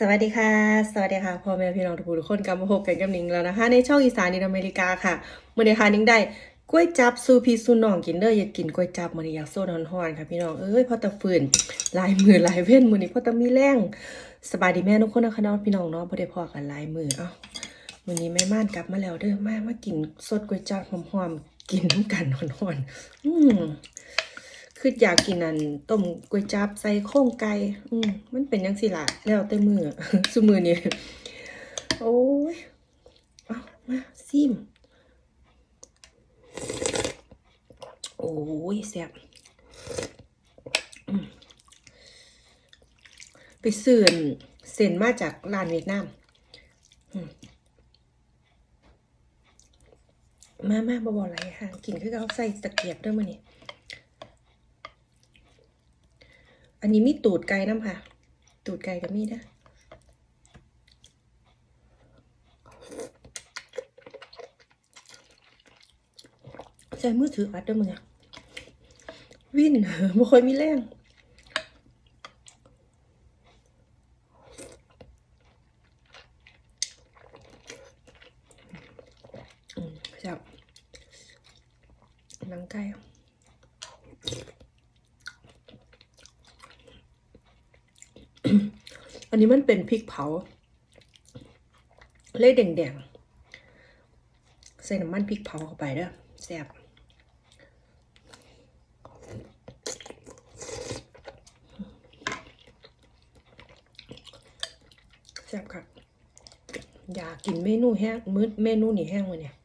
สวัสดีค่ะ สวัสดีค่ะพ่อแม่พี่น้องทุกคนกลับมาพบกันกับนิงแล้วนะคะ ในช่องอีสานดินอเมริกาค่ะมื่อนี้ค่ะนิงได้กล้วยจับซูพีซูน้องกินเด้ออยากกินกล้วยจับมื้อนี้อยากโซนฮอนๆค่ะพี่น้องเอ้ยพ่อตะฝืนลายมือลายเว้นมื้อนี้พ่อตะมีแรงสบายดีแม่ทุกคนนะคะน้องพี่น้องเนาะบ่ได้พอกันลายมือเอ้ามื้อนี้แม่ม่านกลับมาแล้วเด้อแมามากินสดกล้วยจับหอมๆกินน้ำกันฮอนๆอืม คืออยากกินอันต้มก๋วยจับใส่โครงไก่อืมมันเป็นยังสิละแล้วแต่มือซุมือนี่โอ้ยเอามาซิม โอ้ยแซ่บไปซื้อเส้นมาจากร้านเวียดนามมมามาบ่บ่อะไรค่ะกินคือเขาใส่ตะเกียบด้วยมั้ยนี่ อันนี้มีตูดไก่น้ำค่ะ ตูดไก่กับมีนะใช้มือถืออัดด้วยมึงอะวินบ่ค่อยมีแรงจับหนังไก่ อันนี้มันเป็นพริกเผา เลยแดงๆ ใส่น้ำมันพริกเผาเข้าไปเด้อแซ่บแซ่บค่ะ อยากกินเมนูแห้งมื้อเมนูนี่แห้งเลยเนี่ย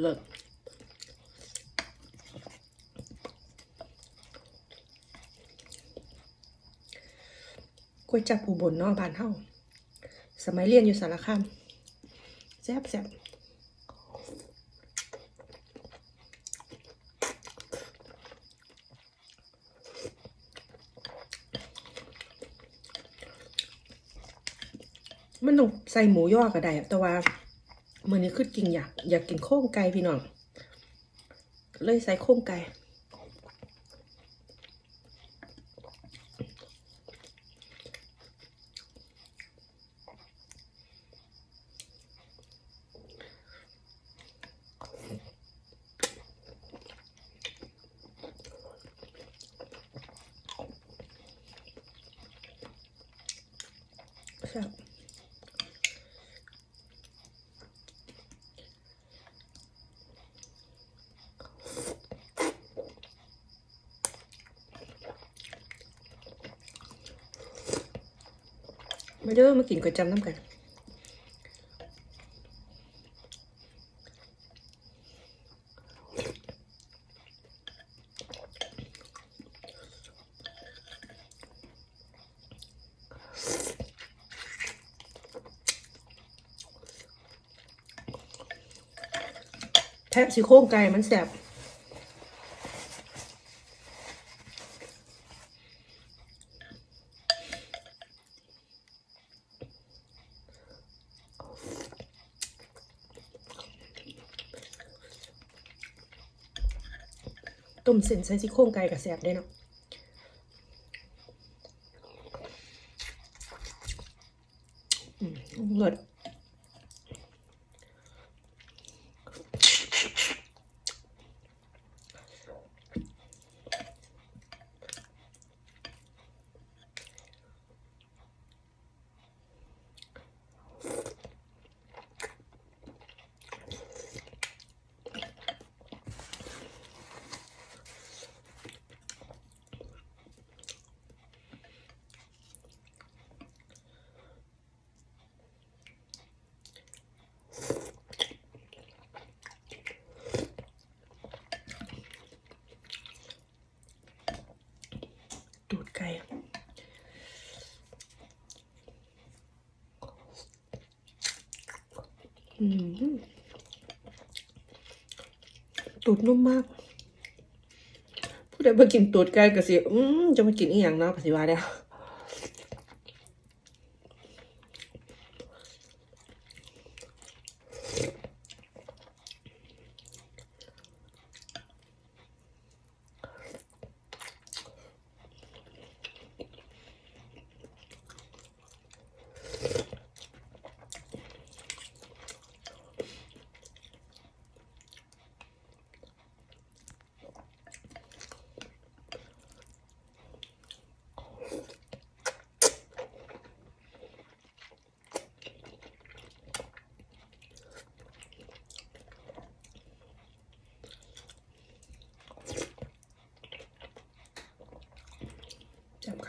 เลิศก๋วยจับอุบลเนอกบ้านเฮาสมัยเรียนอยู่สารคามแซ่บแซ่บมันต้องใส่หมูย่อก็ได้แต่ว่า มื่อนี้คือกินอยากอยากกินโค้งไก่พี่น้อง เลยใส่โค้งไก่ครับ มาเด้อมากินก๋วยจั๊บน้ำกันแทะซี่โครงไก่มันแสบ มเส้นใส่ซี่โครงไก่กับแสบได้เนาะ ตูดนุ่มมากผู้ใดมากินตูดไก่ก็สิจะมากินอีหยังเนาะปฏิวัติแล้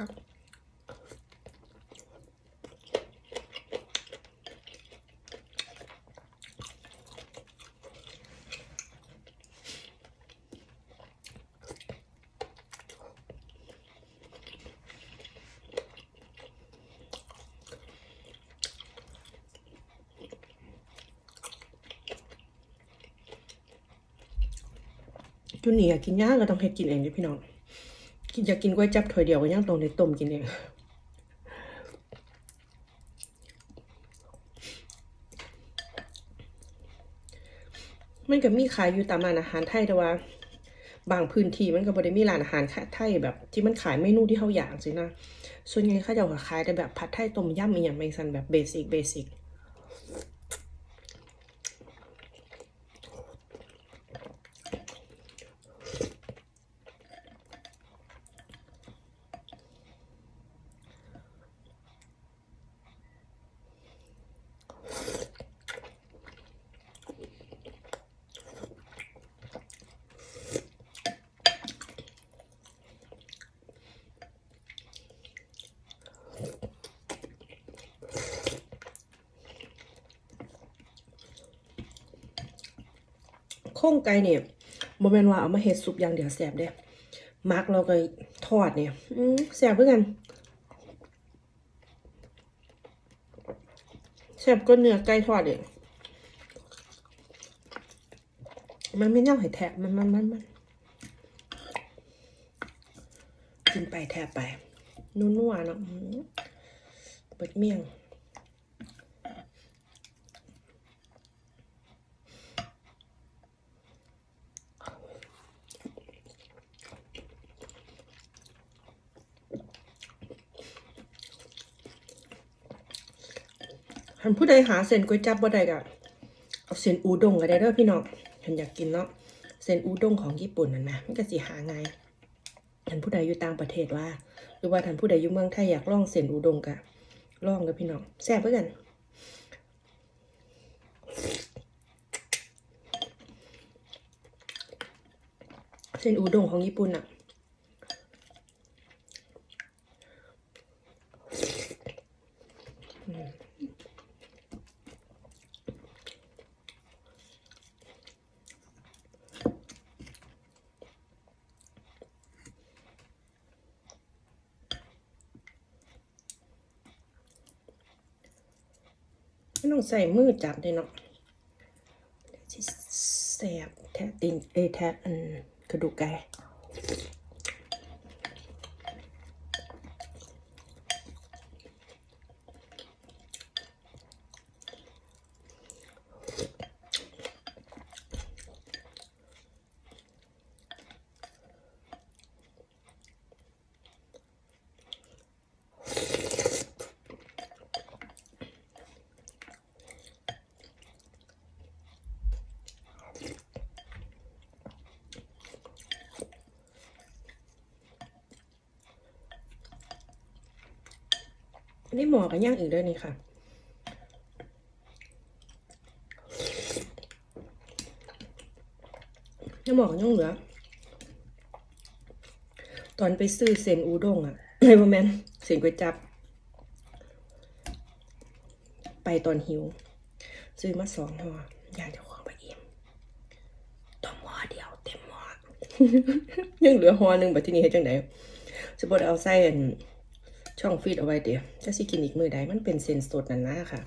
ครับจุนี่อยกินยางก็ต้องเฮ็ดกินเองด้อพี่น้อง กินอยากกินก๋วยจับถ้วยเดียวก็ย่างตรงในต้มกินเองมันก็มีขายอยู่ตามร้านอาหารไทยแต่ว่า บางพื้นที่มันก็บ่ได้มีร้านอาหารไทยแบบ ที่มันขายเมนูที่เฮาอยากสินะ ส่วนใหญ่เขาจะขายแต่แบบผัดไทยต้มยำอีหยังจังซั่นแบบเบสิกเบสิก โค้งไก่เนี่ยบ่แม่นว่าเอามาเฮ็ดซุปอย่างเดียวแซ่บเด้มักแล้วก็ทอดเนี่ยอืแซ่บคือกันแซ่บก็เนื้อไก่ทอดเด้มันไม่ย่าให้แทะมันมันมันมันกินไปแทะไปนัวๆเนาะเปิดเมี่ยง หันผู้ใดหาเส้นก๋วยจั๊บบ่ได้ก็เอาเส้นอูด้งก็ได้เด้อพี่น้องหันอยากกินเนาะเส้นอูด้งของญี่ปุ่นนั่นนะมันก็สิหาง่ายหันผู้ใดอยู่ต่างประเทศว่า หรือว่าท่านผู้ใดอยู่เมืองไทยอยากลองเส้นอูด้งก็ลองกับพี่น้องแซ่บเพื่อกันเส้นอูด้งของญี่ปุ่นอะ ต้องใส่มือจับเลยเนาะแสบแทะตีนเอแทะอันกระดูกไก่ อันนี้หมอกันย่างอีกด้วยนี่ค่ะยังบอกยังเหลือ ตอนไปซื้อเซนอูด้งอะไอ้บอแมนเซนก๋วยจับ ไปตอนหิว ซื้อมาสองห่ออยากจะของไปอิ่มต้มห่อเดียวเต็มหม้อยังเหลือห่อหนึ่งแบบที่นี่เฮ็ดจังไดสมมติเอาใส่อัน ช่องฟีดเอาไว้เดี๋ยวจะสิกินอีกมือใดมันเป็นเซนสดนั่นนะค่ะ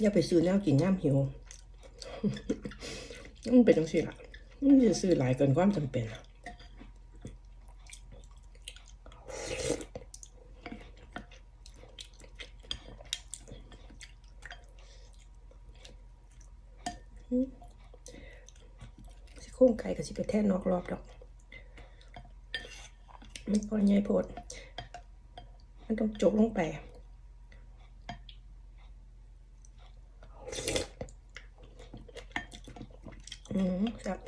อย่าไปซื้อแนวกินย่าหิว มันเป็นจังสิละมันจะซื้อหลายเกินความจำเป็นอืม งไก่กับสิไปแท่นอกรอบดอก มันพอใหญ่โพด มันต้องจบลงไป อืมครับ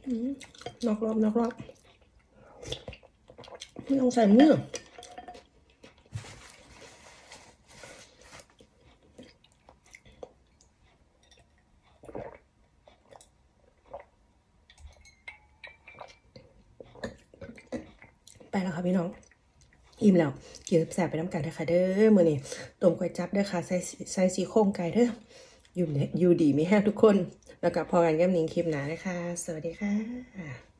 อืม นอกรอบนอกรอบไม่ต้องใส่มือไปแล้วค่ะพี่น้อง อิ่มแล้วกินแสบไปน้ำกันเถอะค่ะเด้อมือนี้ต้มก๋วยจับเด้อค่ะใส่ใส่สีโครงไก่เด้ออยู่เนี่ยอยู่ดีมีแห้งทุกคน แล้วก็พอกันกับหนิงคลิปหนานะค่ะสวัสดีค่ะ